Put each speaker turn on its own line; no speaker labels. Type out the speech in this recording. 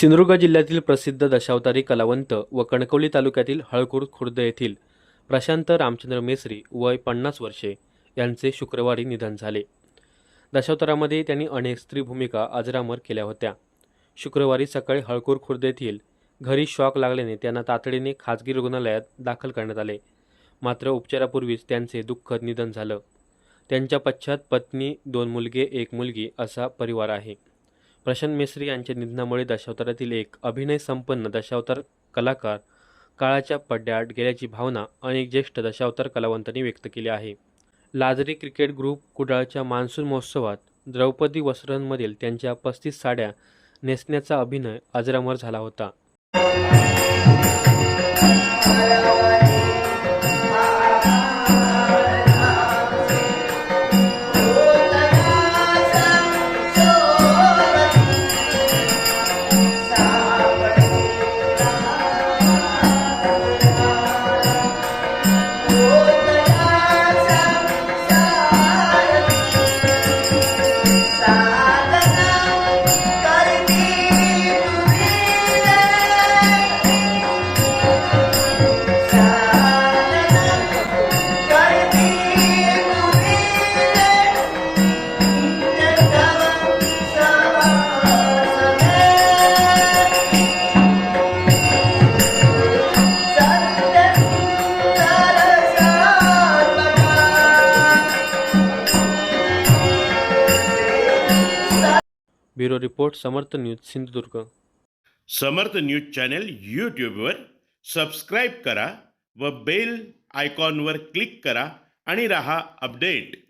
सिंधुदुर्ग जिल्ह्यातील प्रसिद्ध दशावतारी कलावंत व कणकवली तालुक्यातील हळकुर खुर्द येथील प्रशांत रामचंद्र मेसरी वय पन्नास वर्षे यांचे शुक्रवारी निधन झाले. दशावतारामध्ये त्यांनी अनेक स्त्री भूमिका अजरामर केल्या होत्या. शुक्रवारी सकाळी हळकुर खुर्द येथील घरी शॉक लागल्याने त्यांना तातडीने खाजगी रुग्णालयात दाखल करण्यात आले. मात्र उपचारापूर्वीच त्यांचे दुःखद निधन झालं. त्यांच्या पश्चात पत्नी दोन मुलगे एक मुलगी असा परिवार आहे. प्रशांत मेसरी यांच्या निधनामुळे दशावतारातील एक अभिनय संपन्न दशावतार कलाकार काळाच्या पड्ड्यात गेल्याची भावना अनेक ज्येष्ठ दशावतार कलावंतांनी व्यक्त केली आहे. लाजरी क्रिकेट ग्रुप कुडाळच्या मान्सून महोत्सवात द्रौपदी वस्त्रांमधील त्यांच्या पस्तीस साड्या नेसण्याचा अभिनय अजरामर झाला होता. Bureau report Samarth news Sindhudurg.
Samarth news channel यूट्यूबवर सबस्क्राईब करा व बेल आयकॉनवर क्लिक करा आणि रहा अपडेट.